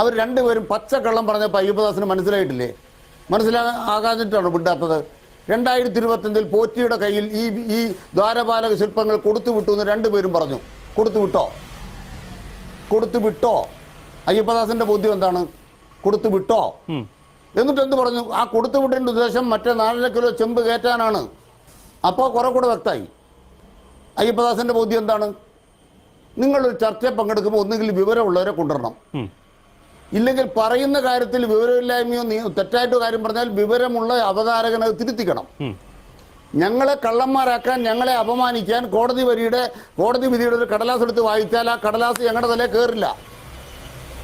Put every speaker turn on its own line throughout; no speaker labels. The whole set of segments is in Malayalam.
അവർ രണ്ടുപേരും പച്ചക്കള്ളം പറഞ്ഞപ്പോൾ അയ്യപ്പദാസിന് മനസ്സിലായിട്ടില്ലേ? മനസ്സിലാകാഞ്ഞിട്ടാണ് വിടാത്തത് രണ്ടായിരത്തി ഇരുപത്തഞ്ചിൽ പോറ്റിയുടെ കയ്യിൽ ഈ ഈ ദ്വാരപാലക ശില്പങ്ങൾ കൊടുത്തു വിട്ടു എന്ന് രണ്ടുപേരും പറഞ്ഞു. കൊടുത്തു വിട്ടോ? കൊടുത്തു വിട്ടോ? അയ്യപ്പദാസിന്റെ ബോധ്യം എന്താണ്? കൊടുത്തു വിട്ടോ? എന്നിട്ട് എന്ത് പറഞ്ഞു? ആ കൊടുത്തു വിട്ടതിന്റെ ഉദ്ദേശം മറ്റേ നാലര കിലോ ചെമ്പ് കയറ്റാനാണ്. അപ്പോൾ കുറെ കൂടെ വ്യക്തമായി. അയ്യപ്പദാസിന്റെ ബോധ്യം എന്താണ്? നിങ്ങളൊരു ചർച്ചയിൽ പങ്കെടുക്കുമ്പോൾ ഒന്നുകിൽ വിവരമുള്ളവരെ കൊണ്ടുവരണം. ഇല്ലെങ്കിൽ പറയുന്ന കാര്യത്തിൽ വിവരമില്ലായ്മയോ തെറ്റായിട്ട് കാര്യം പറഞ്ഞാൽ വിവരമുള്ള അവതാരകനെ തിരുത്തിക്കണം. ഞങ്ങളെ കള്ളന്മാരാക്കാൻ ഞങ്ങളെ അപമാനിക്കാൻ കോടതി വരിയുടെ കോടതി വിധിയുടെ ഒരു കടലാസ് എടുത്ത് വായിച്ചാൽ ആ കടലാസ് ഞങ്ങളുടെ തലേ കയറില്ല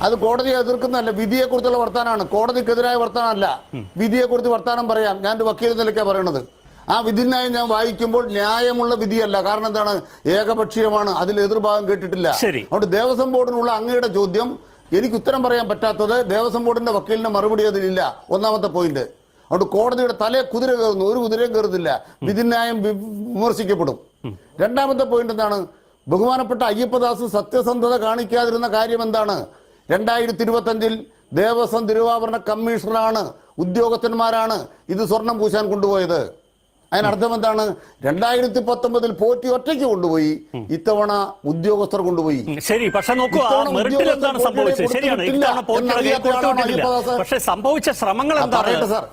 അത് കോടതിയെ എതിർക്കുന്നതല്ല വിധിയെക്കുറിച്ചുള്ള വർത്തമാനമാണ് കോടതിക്കെതിരായ വർത്തമാനമല്ല വിധിയെക്കുറിച്ച് വർത്തമാനം പറയാം. ഞാൻ ഒരു വക്കീൽ നിലയ്ക്കാണ് പറയണത്. ആ വിധിന്യായം ഞാൻ വായിക്കുമ്പോൾ ന്യായമുള്ള വിധിയല്ല. കാരണം എന്താണ്? ഏകപക്ഷീയമാണ്. അതിൽ എതിർഭാഗം കേട്ടിട്ടില്ല. അതുകൊണ്ട് ദേവസ്വം ബോർഡിനുള്ള അങ്ങയുടെ ചോദ്യം എനിക്ക് ഉത്തരം പറയാൻ പറ്റാത്തത് ദേവസ്വം ബോർഡിന്റെ വക്കീലിന്റെ മറുപടി അതിലില്ല. ഒന്നാമത്തെ പോയിന്റ് അതുകൊണ്ട് കോടതിയുടെ തലേ കുതിര കയറുന്നു. ഒരു കുതിരയും കയറുന്നില്ല വിധിന്യായം വിമർശിക്കപ്പെടും. രണ്ടാമത്തെ പോയിന്റ് എന്താണ്? ബഹുമാനപ്പെട്ട അയ്യപ്പദാസ് സത്യസന്ധത കാണിക്കാതിരുന്ന കാര്യം എന്താണ്? രണ്ടായിരത്തി ഇരുപത്തഞ്ചിൽ ദേവസ്വം തിരുവാഭരണ കമ്മീഷണറാണ് ഉദ്യോഗസ്ഥന്മാരാണ് ഇത് സ്വർണം പൂശാൻ കൊണ്ടുപോയത്. അതിനർത്ഥം എന്താണ്? രണ്ടായിരത്തി പത്തൊമ്പതിൽ പോറ്റി ഒറ്റയ്ക്ക് കൊണ്ടുപോയി ഇത്തവണ ഉദ്യോഗസ്ഥർ കൊണ്ടുപോയി.
ശരി പക്ഷെ നോക്കൂ എന്താണ് സംഭവിച്ചത്? ശരിയാണ് പക്ഷെ സംഭവിച്ച ശ്രമങ്ങൾ
പറയട്ടെ സാർ.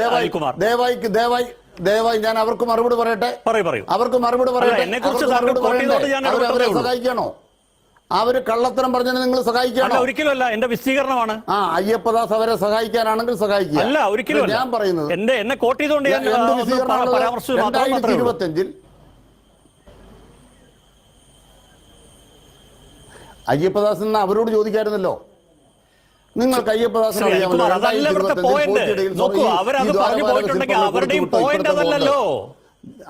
ദയവായി ദയവായി ദയവായി ദയവായി ഞാൻ അവർക്ക് മറുപടി പറയട്ടെ?
പറയൂ പറയൂ.
അവർക്ക് മറുപടി പറയട്ടെ? സഹായിക്കണോ അവരെ അവർ കള്ളത്തരം പറഞ്ഞതിന് നിങ്ങൾ സഹായിക്കണോ
ഒരിക്കലും അല്ല എന്റെ വിശദീകരണമാണ്.
ആ അയ്യപ്പദാസ് അവരെ സഹായിക്കാനാണെങ്കിൽ സഹായിക്കുക.
അല്ല ഒരിക്കലും
ഞാൻ പറയുന്നത്
എന്റെ എന്നെ കോട്ട് ചെയ്തുകൊണ്ട് ഞാൻ
രണ്ടായിരത്തി ഇരുപത്തിയഞ്ചിൽ അയ്യപ്പദാസ് എന്ന് അവരോട് ചോദിക്കായിരുന്നല്ലോ. നിങ്ങൾക്ക് അയ്യപ്പദാസ്
അവരുടെയും പോയിന്റ് അതല്ലല്ലോ.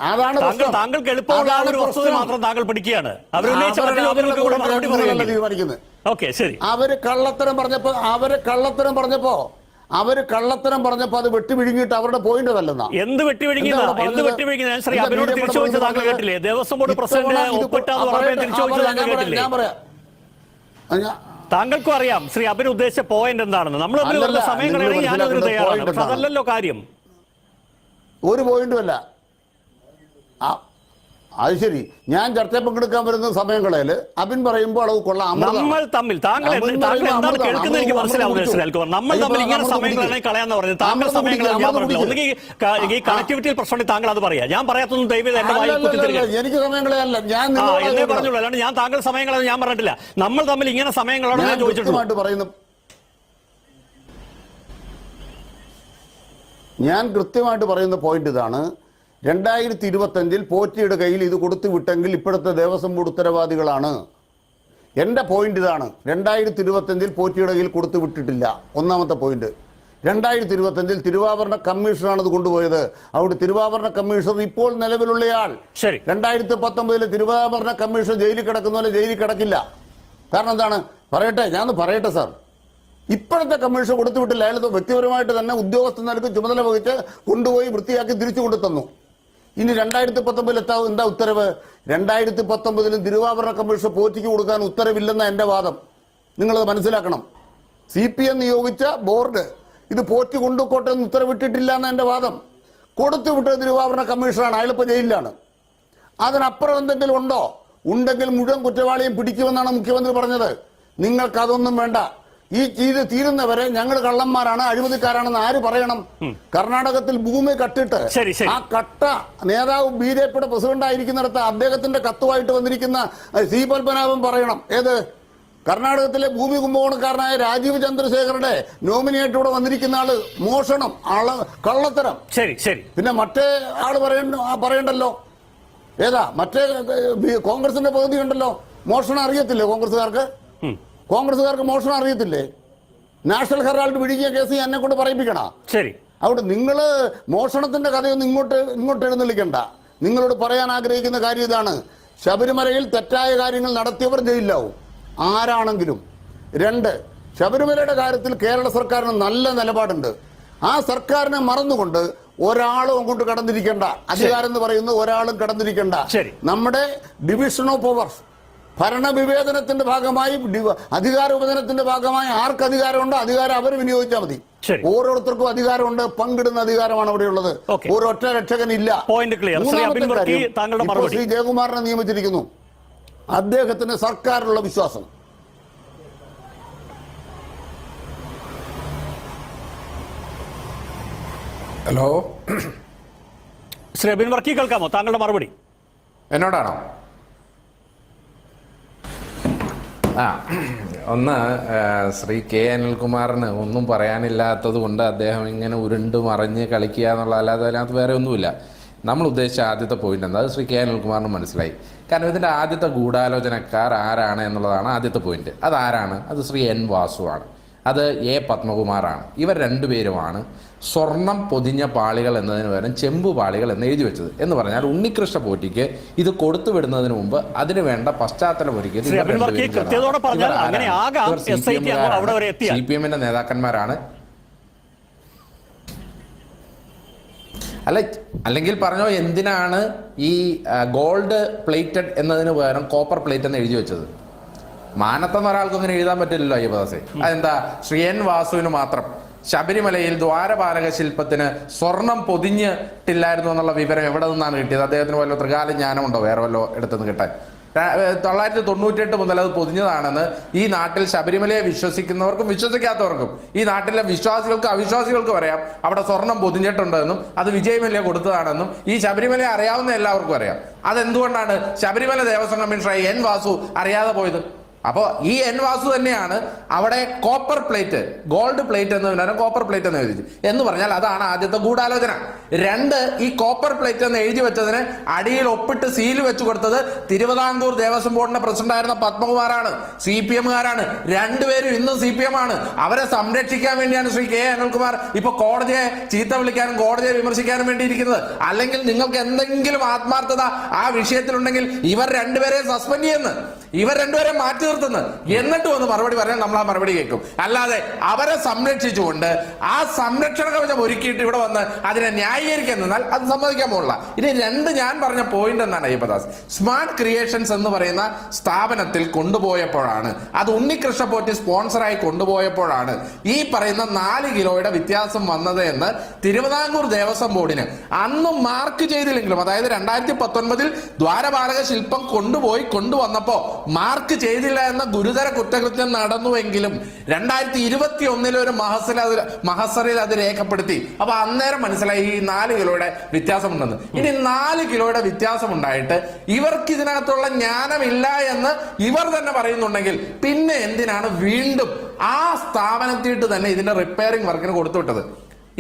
അതാണ്
താങ്കൾ. താങ്കൾക്ക് എളുപ്പമുള്ള ഒരു വസ്തുത
പ്രശ്നം.
മാത്രം താങ്കൾ പഠിക്കുകയാണ്. അവരുന്നയിച്ച ശരി.
അവർ കള്ളത്തരം പറഞ്ഞപ്പോ അവർ കള്ളത്തരം പറഞ്ഞപ്പോ അവർ കള്ളത്തരം പറഞ്ഞപ്പോ അത് വെട്ടി വിഴുങ്ങിയിട്ട് അവരുടെ പോയിന്റ് അതല്ലെന്നാ
എന്ത് വെട്ടിവിഴുങ്ങിയതാണ്
എന്ത്
ശ്രീ തിരിച്ചു ചോദിച്ചത് താങ്കൾ കേട്ടില്ലേ? ദേവസ്വം ബോർഡ്
ഇത്തവണ
പ്രസിഡന്റ്
ഇത്.
ഒപ്പിട്ടാന്ന്
ആ,
തിരിച്ചു ചോദിച്ചത് താങ്കൾ കേട്ടില്ലേ? താങ്കൾക്കും അറിയാം ശ്രീ അബിൻ ഉദ്ദേശിച്ച പോയിന്റ് എന്താണെന്ന്. നമ്മൾ സമയം
കഴിഞ്ഞാൽ
കളയണമെങ്കിൽ ഞാനതിന് തയ്യാറാണ്. പക്ഷെ അതല്ലല്ലോ കാര്യം.
ഒരു പോയിന്റും അല്ല. അത് ശരി. ഞാൻ ചർച്ചയിൽ പങ്കെടുക്കാൻ വരുന്ന സമയങ്ങളിൽ അബിൻ പറയുമ്പോൾ അളവ് കൊള്ളാം.
നമ്മൾ തമ്മിൽ താങ്കൾ എന്താണ്. കേൾക്കുന്നത് എനിക്ക് അൽക്കുമാർ നമ്മൾ തമ്മിൽ ഇങ്ങനെ
അമൃത്
സമയം
കുടിച്ചു.
കളയാന്ന് പറഞ്ഞത് താങ്കൾ
സമയങ്ങളെ
സമയം ഞാൻ പറഞ്ഞില്ല ഒന്നുകിൽ ഈ. കണക്ടിവിറ്റിയിൽ പ്രശ്നമുണ്ടെങ്കിൽ താങ്കൾ അത് പറയാം. ഞാൻ പറയാത്തൊന്നും ദൈവം എന്റെ വായി
അല്ലല്ലല്ല,
കുത്തിത്തിരിക്കുക
എനിക്ക് സമയങ്ങളല്ല ഞാൻ
എന്നേ പറഞ്ഞുള്ളൂ. അല്ലാണ്ട് ഞാൻ താങ്കൾ സമയങ്ങളെന്ന് ഞാൻ പറഞ്ഞിട്ടില്ല. നമ്മൾ തമ്മിൽ ഇങ്ങനെ സമയങ്ങളാണ്
ഞാൻ പറയുന്നു. ഞാൻ കൃത്യമായിട്ട് പറയുന്ന പോയിന്റ് ഇതാണ്. രണ്ടായിരത്തി ഇരുപത്തഞ്ചിൽ പോറ്റിയുടെ കയ്യിൽ ഇത് കൊടുത്തു വിട്ടെങ്കിൽ ഇപ്പോഴത്തെ ദേവസ്വം ബോർഡ് ഉത്തരവാദികളാണ്. എന്റെ പോയിന്റ് ഇതാണ്. രണ്ടായിരത്തി ഇരുപത്തഞ്ചിൽ പോറ്റിയുടെ കയ്യിൽ കൊടുത്തു വിട്ടിട്ടില്ല. ഒന്നാമത്തെ പോയിന്റ് രണ്ടായിരത്തി ഇരുപത്തഞ്ചിൽ തിരുവാഭരണ കമ്മീഷനാണ് ഇത് കൊണ്ടുപോയത്. അവിടെ തിരുവാഭരണ കമ്മീഷണർ ഇപ്പോൾ നിലവിലുള്ളയാൾ.
ശരി.
രണ്ടായിരത്തി പത്തൊമ്പതിലെ തിരുവാഭരണ കമ്മീഷൻ ജയിലിൽ കിടക്കുന്ന പോലെ ജയിലിൽ കിടക്കില്ല. കാരണം എന്താണ്? പറയട്ടെ ഞാൻ പറയട്ടെ സാർ ഇപ്പോഴത്തെ കമ്മീഷൻ കൊടുത്തു വിട്ടില്ല. അയാൾ വ്യക്തിപരമായിട്ട് തന്നെ ഉദ്യോഗസ്ഥൻ നൽകി ചുമതല വഹിച്ച് കൊണ്ടുപോയി വൃത്തിയാക്കി തിരിച്ചു കൊണ്ടു തന്നു ഇനി രണ്ടായിരത്തി പത്തൊമ്പതിൽ എത്താ എന്താ ഉത്തരവ്? രണ്ടായിരത്തി പത്തൊമ്പതിലും തിരുവാഭരണ കമ്മീഷൻ പോറ്റിക്ക് കൊടുക്കാൻ ഉത്തരവില്ലെന്ന എന്റെ വാദം. നിങ്ങളത് മനസ്സിലാക്കണം. സി പി എം നിയോഗിച്ച ബോർഡ് ഇത് പോറ്റി കൊണ്ടുപോട്ടെ എന്ന് ഉത്തരവിട്ടിട്ടില്ല എന്ന എന്റെ വാദം. കൊടുത്തു വിട്ടത് തിരുവാഭരണ കമ്മീഷനാണ്. അയാളിപ്പോ ജയിലിലാണ്. അതിനപ്പുറം എന്തെങ്കിലും ഉണ്ടോ? ഉണ്ടെങ്കിൽ മുഴുവൻ കുറ്റവാളിയും പിടിക്കുമെന്നാണ് മുഖ്യമന്ത്രി പറഞ്ഞത്. നിങ്ങൾക്ക് അതൊന്നും വേണ്ട. ഈ ഇത് തീരുന്നവരെ ഞങ്ങൾ കള്ളന്മാരാണ് അഴിമതിക്കാരാണെന്ന് ആര് പറയണം? കർണാടകത്തിൽ ഭൂമി കട്ടിട്ട്. ആ കട്ട നേതാവ് ബി ജെ പിയുടെ പ്രസിഡന്റ് ആയിരിക്കുന്നിടത്ത് അദ്ദേഹത്തിന്റെ കത്തുമായിട്ട് വന്നിരിക്കുന്ന സി പത്മനാഭൻ പറയണം. ഏത്? കർണാടകത്തിലെ ഭൂമി കുംഭകോണക്കാരനായ രാജീവ് ചന്ദ്രശേഖരുടെ നോമിനേറ്റ് ഇവിടെ വന്നിരിക്കുന്ന ആൾ മോഷണം ആൾ കള്ളത്തരം.
ശരി ശരി.
പിന്നെ മറ്റേ ആൾ പറയണ്ട പറയണ്ടല്ലോ. ഏതാ? മറ്റേ കോൺഗ്രസിന്റെ പകുതി ഉണ്ടല്ലോ മോഷണം അറിയത്തില്ലേ കോൺഗ്രസ്സുകാർക്ക്?
ഉം.
കോൺഗ്രസ്സുകാർക്ക് മോഷണം അറിയത്തില്ലേ? നാഷണൽ ഹെറാൾഡ് പിടിക്കുക കേസ് എന്നെ കൊണ്ട് പറയിപ്പിക്കണ?
ശരി.
അതുകൊണ്ട് നിങ്ങൾ മോഷണത്തിന്റെ കഥയൊന്നും ഇങ്ങോട്ട് ഇങ്ങോട്ട് എഴുന്നള്ളിക്കണ്ട. നിങ്ങളോട് പറയാൻ ആഗ്രഹിക്കുന്ന കാര്യം ഇതാണ്. ശബരിമലയിൽ തെറ്റായ കാര്യങ്ങൾ നടത്തിയവർ ജയിലിലാവും. ആരാണെങ്കിലും. രണ്ട് ശബരിമലയുടെ കാര്യത്തിൽ കേരള സർക്കാരിന് നല്ല നിലപാടുണ്ട്. ആ സർക്കാരിനെ മറന്നുകൊണ്ട് ഒരാളും അങ്ങോട്ട് കടന്നിരിക്കേണ്ട. അധികാരം എന്ന് പറയുന്ന ഒരാളും കടന്നിരിക്കേണ്ട.
ശരി.
നമ്മുടെ ഡിവിഷൻ ഓഫ് പവർസ് ഭരണവിവേചനത്തിന്റെ ഭാഗമായി അധികാര ഉപചനത്തിന്റെ ഭാഗമായി ആർക്ക് അധികാരമുണ്ടോ അധികാരം അവർ വിനിയോഗിച്ചാൽ മതി. ഓരോരുത്തർക്കും അധികാരമുണ്ട് പങ്കിടുന്ന അധികാരമാണ് അവിടെ
ഉള്ളത്.
ഒരൊറ്റ
രക്ഷകൻ ഇല്ല. ശ്രീ
ജയകുമാറിനെ നിയമിച്ചിരിക്കുന്നു. അദ്ദേഹത്തിന് സർക്കാരിലുള്ള വിശ്വാസം.
ഹലോ?
ശ്രീ അബിൻ വർക്കി കേൾക്കാമോ? താങ്കളുടെ മറുപടി.
എന്നോടാണോ? ആ ഒന്ന് ശ്രീ കെ അനിൽകുമാറിന് ഒന്നും പറയാനില്ലാത്തത് കൊണ്ട് അദ്ദേഹം ഇങ്ങനെ ഉരുണ്ട് മറിഞ്ഞ് കളിക്കുക എന്നുള്ള അല്ലാതെ അതിനകത്ത് വേറെ ഒന്നുമില്ല. നമ്മൾ ഉദ്ദേശിച്ച ആദ്യത്തെ പോയിന്റ് എന്താ? അത് ശ്രീ കെ അനിൽകുമാറിന് മനസ്സിലായി. കാരണം ഇതിന്റെ ആദ്യത്തെ ഗൂഢാലോചനക്കാർ ആരാണ് എന്നുള്ളതാണ് ആദ്യത്തെ പോയിന്റ് അതാരാണ്? അത് ശ്രീ എൻ വാസുവാണ് അത് എ പത്മകുമാറാണ്. ഇവർ രണ്ടുപേരുമാണ് സ്വർണം പൊതിഞ്ഞ പാളികൾ എന്നതിന് പകരം ചെമ്പു പാളികൾ എന്ന് എഴുതി വെച്ചത്. എന്ന് പറഞ്ഞാൽ ഉണ്ണികൃഷ്ണ പോറ്റിക്ക് ഇത് കൊടുത്തു വിടുന്നതിന് മുമ്പ് അതിന് വേണ്ട പശ്ചാത്തലം ഒരുക്കിയത്. സി പി എമ്മിന്റെ നേതാക്കന്മാരാണ്. അല്ല അല്ലെങ്കിൽ പറഞ്ഞോ എന്തിനാണ് ഈ ഗോൾഡ് പ്ലേറ്റഡ് എന്നതിന് പകരം കോപ്പർ പ്ലേറ്റ് എന്ന് എഴുതി വെച്ചത്? മാനത്തെന്ന ഒരാൾക്കും ഇങ്ങനെ എഴുതാൻ പറ്റില്ലല്ലോ അയ്യപ്പദാസെ. അതെന്താ? ശ്രീ എൻ വാസുവിന് മാത്രം. ശബരിമലയിൽ ദ്വാരപാലക ശില്പത്തിന് സ്വർണം പൊതിഞ്ഞിട്ടില്ലായിരുന്നു എന്നുള്ള വിവരം എവിടെ നിന്നാണ് കിട്ടിയത്? അദ്ദേഹത്തിന് വല്ല ത്രികാല ജ്ഞാനമുണ്ടോ വേറെ വല്ലോ എടുത്തുനിന്ന് കിട്ടാൻ. തൊള്ളായിരത്തി തൊണ്ണൂറ്റെട്ട് മുതൽ അത് പൊതിഞ്ഞതാണെന്ന് ഈ നാട്ടിൽ ശബരിമലയെ വിശ്വസിക്കുന്നവർക്കും വിശ്വസിക്കാത്തവർക്കും ഈ നാട്ടിലെ വിശ്വാസികൾക്കും അവിശ്വാസികൾക്കും അറിയാം അവിടെ സ്വർണം പൊതിഞ്ഞിട്ടുണ്ടെന്നും അത് വിജയമല്യ കൊടുത്തതാണെന്നും ഈ ശബരിമല അറിയാവുന്ന എല്ലാവർക്കും അറിയാം. അതെന്തുകൊണ്ടാണ് ശബരിമല ദേവസ്വം കമ്മീഷണറായി എൻ വാസു അറിയാതെ പോയത്? അപ്പോൾ ഈ എൻ വാസു തന്നെയാണ് അവിടെ കോപ്പർ പ്ലേറ്റ് ഗോൾഡ് പ്ലേറ്റ് എന്ന് പറഞ്ഞാൽ കോപ്പർ പ്ലേറ്റ് എന്ന് എഴുതി. എന്ന് പറഞ്ഞാൽ അതാണ് ആദ്യത്തെ ഗൂഢാലോചന. രണ്ട് ഈ കോപ്പർ പ്ലേറ്റ് എന്ന് എഴുതി വെച്ചതിന് അടിയിൽ ഒപ്പിട്ട് സീൽ വെച്ചു കൊടുത്തത് തിരുവിതാംകൂർ ദേവസ്വം ബോർഡിന്റെ പ്രസിഡന്റ് ആയിരുന്ന പത്മകുമാറാണ് സി പി എമ്മുകാരാണ് രണ്ടുപേരും ഇന്നും സി പി എം ആണ്. അവരെ സംരക്ഷിക്കാൻ വേണ്ടിയാണ് ശ്രീ കെ അനിൽകുമാർ ഇപ്പൊ കോടതിയെ ചീത്ത വിളിക്കാനും കോടതിയെ വിമർശിക്കാനും വേണ്ടിയിരിക്കുന്നത്. അല്ലെങ്കിൽ നിങ്ങൾക്ക് എന്തെങ്കിലും ആത്മാർത്ഥത ആ വിഷയത്തിലുണ്ടെങ്കിൽ ഇവർ രണ്ടുപേരെ സസ്പെൻഡ് ചെയ്യുന്നു. ഇവർ രണ്ടുപേരെ മാറ്റി നിർത്തുന്നു. എന്നിട്ട് വന്ന് മറുപടി പറയാൻ നമ്മൾ ആ മറുപടി കേൾക്കും. അല്ലാതെ അവരെ സംരക്ഷിച്ചുകൊണ്ട് ആ സംരക്ഷണ കവചം ഒരുക്കിയിട്ട് ഇവിടെ വന്ന് അതിനെ ന്യായീകരിക്കാൻ നിന്നാൽ അത് സമ്മതിക്കാൻ പോകില്ല ഇനി രണ്ട് ഞാൻ പറഞ്ഞ പോയിന്റ് എന്നാണ് അയ്യപ്പദാസ്. സ്മാർട്ട് ക്രിയേഷൻസ് എന്ന് പറയുന്ന സ്ഥാപനത്തിൽ കൊണ്ടുപോയപ്പോഴാണ്. അത് ഉണ്ണികൃഷ്ണ പോറ്റി സ്പോൺസറായി കൊണ്ടുപോയപ്പോഴാണ് ഈ പറയുന്ന നാല് കിലോയുടെ വ്യത്യാസം വന്നത് എന്ന് തിരുവിതാംകൂർ ദേവസ്വം ബോർഡിന് അന്ന് മാർക്ക് ചെയ്തില്ലെങ്കിലും അതായത് രണ്ടായിരത്തി പത്തൊൻപതിൽ ദ്വാരപാലക ശില്പം കൊണ്ടുപോയി കൊണ്ടുവന്നപ്പോ മാർക്ക് ചെയ്തില്ല എന്ന ഗുരുതര കുറ്റകൃത്യം നടന്നുവെങ്കിലും രണ്ടായിരത്തി ഇരുപത്തി ഒന്നിലെ ഒരു മഹസിൽ അത് മഹസറിൽ അത് രേഖപ്പെടുത്തി. അപ്പൊ അന്നേരം മനസ്സിലായി ഈ നാല് കിലോയുടെ വ്യത്യാസമുണ്ടെന്ന്. ഇനി നാല് കിലോയുടെ വ്യത്യാസം ഉണ്ടായിട്ട് ഇവർക്ക് ഇതിനകത്തുള്ള ജ്ഞാനമില്ല എന്ന് ഇവർ തന്നെ പറയുന്നുണ്ടെങ്കിൽ പിന്നെ എന്തിനാണ് വീണ്ടും ആ സ്ഥാപനത്തിട്ട് തന്നെ ഇതിന്റെ റിപ്പയറിംഗ് വർക്കിന് കൊടുത്തുവിട്ടത്?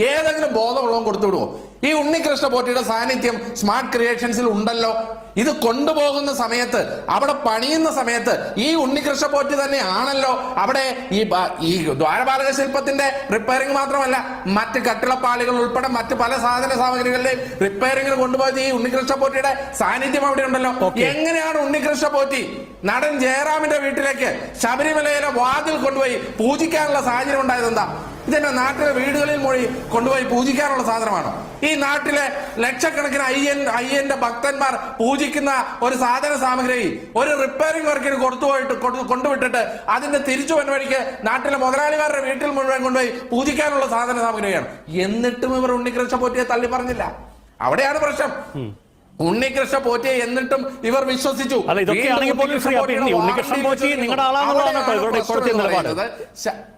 ഏതെങ്കിലും ബോധമുള്ളവൻ കൊടുത്തു വിടുമോ ഈ ഉണ്ണികൃഷ്ണ പോറ്റിയുടെ സാന്നിധ്യം സ്മാർട്ട് ക്രിയേഷൻസിൽ ഉണ്ടല്ലോ. ഇത് കൊണ്ടുപോകുന്ന സമയത്ത് അവിടെ പണിയുന്ന സമയത്ത് ഈ ഉണ്ണികൃഷ്ണ പോറ്റി തന്നെ ആണല്ലോ അവിടെ ഈ ഈ ദ്വാരപാലക ശില്പത്തിന്റെ റിപ്പയറിംഗ് മാത്രമല്ല മറ്റ് കട്ടിളപ്പാളികൾ ഉൾപ്പെടെ മറ്റ് പല സാധന സാമഗ്രികളുടെയും റിപ്പയറിംഗിൽ കൊണ്ടുപോയത് ഈ ഉണ്ണികൃഷ്ണ പോറ്റിയുടെ സാന്നിധ്യം അവിടെ ഉണ്ടല്ലോ. എങ്ങനെയാണ് ഉണ്ണികൃഷ്ണ പോറ്റി നടൻ ജയറാമിന്റെ വീട്ടിലേക്ക് ശബരിമലയിലെ വാതിൽ കൊണ്ടുപോയി പൂജിക്കാനുള്ള സാഹചര്യം ഉണ്ടായത് എന്താ ഇതെന്നെ നാട്ടിലെ വീടുകളിൽ മൊഴി കൊണ്ടുപോയി പൂജിക്കാനുള്ള സാധനമാണ്. ഈ നാട്ടിലെ ലക്ഷക്കണക്കിന് അയ്യൻ അയ്യന്റെ ഭക്തന്മാർ പൂജിക്കുന്ന ഒരു സാധന സാമഗ്രി ഒരു റിപ്പയറിംഗ് വർക്കിന് കൊടുത്തുപോയിട്ട് കൊടു- കൊണ്ടുവിട്ടിട്ട് അതിന്റെ തിരിച്ചു വഴിക്ക് നാട്ടിലെ മുതലാളിമാരുടെ വീട്ടിൽ മുഴുവൻ കൊണ്ടുപോയി പൂജിക്കാനുള്ള സാധന സാമഗ്രിയാണ്. എന്നിട്ടും ഇവർ ഉണ്ണികൃഷ്ണ പോറ്റിയെ തള്ളി പറഞ്ഞില്ല. അവിടെയാണ് പ്രശ്നം. ഉണ്ണികൃഷ്ണ പോറ്റിയെ എന്നിട്ടും ഇവർ വിശ്വസിച്ചു.
അല്ല, ഇതൊക്കെയാണെങ്കിൽ പോലും പോറ്റി. നിങ്ങളുടെ ആളാണെന്നുള്ളതാണ് കേട്ടോ ഇവരുടെ
അവിടെയാണ്
ഇപ്പോഴത്തെ നിലപാട്.
പറയുന്നത്. ശ-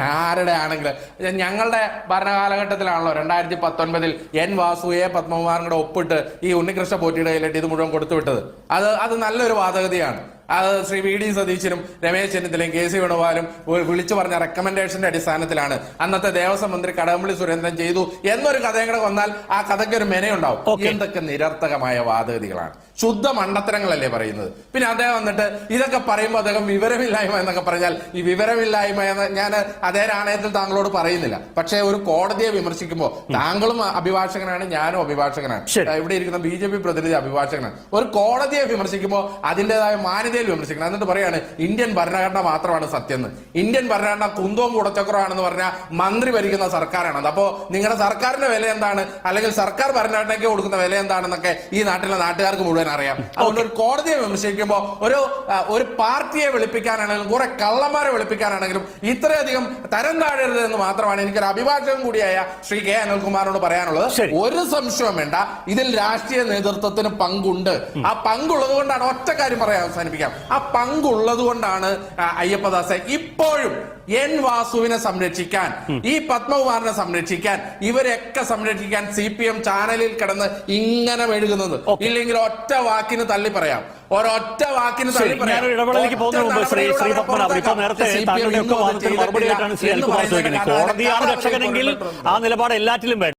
ആരുടെ ആണെങ്കിലും. ഞങ്ങളുടെ ഭരണകാലഘട്ടത്തിലാണല്ലോ രണ്ടായിരത്തി പത്തൊൻപതിൽ എൻ വാസു എ പത്മകുമാറും കൂടെ ഒപ്പിട്ട് ഈ ഉണ്ണികൃഷ്ണ പോറ്റിയുടെ കയ്യിലിട്ട് ഇത് മുഴുവൻ കൊടുത്തുവിട്ടത് അത് അത് നല്ലൊരു വാദഗതിയാണ്. അത് ശ്രീ വി ഡി സതീശനും രമേശ് ചെന്നിത്തലയും കെ സി വേണുപാലും വിളിച്ചു പറഞ്ഞ റെക്കമെൻഡേഷന്റെ അടിസ്ഥാനത്തിലാണ് അന്നത്തെ ദേവസ്വം മന്ത്രി കടകംപള്ളി സുരേന്ദ്രൻ ചെയ്തു എന്നൊരു കഥയും കൂടെ വന്നാൽ ആ കഥയ്ക്ക് ഒരു മെനയുണ്ടാവും. എന്തൊക്കെ നിരർത്ഥകമായ വാദഗതികളാണ്. ശുദ്ധ മണ്ടത്തരങ്ങളല്ലേ പറയുന്നത്. പിന്നെ അദ്ദേഹം വന്നിട്ട് ഇതൊക്കെ പറയുമ്പോൾ അദ്ദേഹം വിവരമില്ലായ്മ എന്നൊക്കെ പറഞ്ഞാൽ ഈ വിവരമില്ലായ്മ എന്ന് ഞാൻ അതേ നാണയത്തിൽ താങ്കളോട് പറയുന്നില്ല. പക്ഷേ ഒരു കോടതിയെ വിമർശിക്കുമ്പോൾ താങ്കളും അഭിഭാഷകനാണ് ഞാനും അഭിഭാഷകനാണ്. ഇവിടെ ഇരിക്കുന്ന ബി ജെ പി പ്രതിനിധി അഭിഭാഷകനാണ്. ഒരു കോടതിയെ വിമർശിക്കുമ്പോൾ അതിന്റെതായ മാന്യതയിൽ വിമർശിക്കണം. എന്നിട്ട് പറയാണ് ഇന്ത്യൻ ഭരണഘടന മാത്രമാണ് സത്യം എന്ന് ഇന്ത്യൻ ഭരണഘടന കുന്തവും കുടച്ചക്രമാണെന്ന് പറഞ്ഞാൽ മന്ത്രി ഭരിക്കുന്ന സർക്കാരാണ് അപ്പോൾ നിങ്ങളുടെ സർക്കാരിന്റെ വില എന്താണ്? അല്ലെങ്കിൽ സർക്കാർ ഭരണഘടനയ്ക്ക് കൊടുക്കുന്ന വില എന്താണെന്നൊക്കെ ഈ നാട്ടിലെ നാട്ടുകാർക്ക് മുഴുവൻ അറിയാം. അതുകൊണ്ട് ഒരു കോടതിയെ വിമർശിക്കുമ്പോൾ ഒരു ഒരു പാർട്ടിയെ വെളുപ്പിക്കാനാണെങ്കിലും കുറെ കള്ളന്മാരെ വെളുപ്പിക്കാനാണെങ്കിലും ഇത്രയധികം തരം താഴരുത് എന്ന് മാത്രമാണ് എനിക്കൊരു അഭിഭാഷകൻ കൂടിയായ ശ്രീ കെ അനിൽകുമാറിനോട് പറയാനുള്ളത്. ഒരു സംശയവും വേണ്ട. ഇതിൽ രാഷ്ട്രീയ നേതൃത്വത്തിന് പങ്കുണ്ട്. ആ പങ്കുള്ളത് കൊണ്ടാണ് ഒറ്റ കാര്യം പറയാൻ അവസാനിപ്പിക്കാം. ആ പങ്കുള്ളത് കൊണ്ടാണ് അയ്യപ്പദാസെ ഇപ്പോഴും എൻ വാസുവിനെ സംരക്ഷിക്കാൻ ഈ പത്മകുമാറിനെ സംരക്ഷിക്കാൻ ഇവരെയൊക്കെ സംരക്ഷിക്കാൻ സി പി എം ചാനലിൽ കിടന്ന് ഇങ്ങനെ മെഴുകുന്നത്. ഇല്ലെങ്കിൽ ഒറ്റ വാക്കിന് തള്ളി പറയാം. ഒരൊറ്റ വാക്കിന് തള്ളി പറയാം.
പോകുന്നതിന് മുമ്പ് ശ്രീ ശ്രീ
ഒറ്റ
പത്മനാഭൻ ഇപ്പൊ നേരത്തെ താങ്കളുടെ ഒക്കെ
ഇന്നും അത്
വാദത്തിന് മറുപടി
ചെയ്തിട്ടില്ല
ശ്രീ
എന്ന്
ചോദിക്കുന്നത്. കോടതിയാണ് രക്ഷകനെങ്കിൽ ആ നിലപാട് എല്ലാറ്റിലും വേണം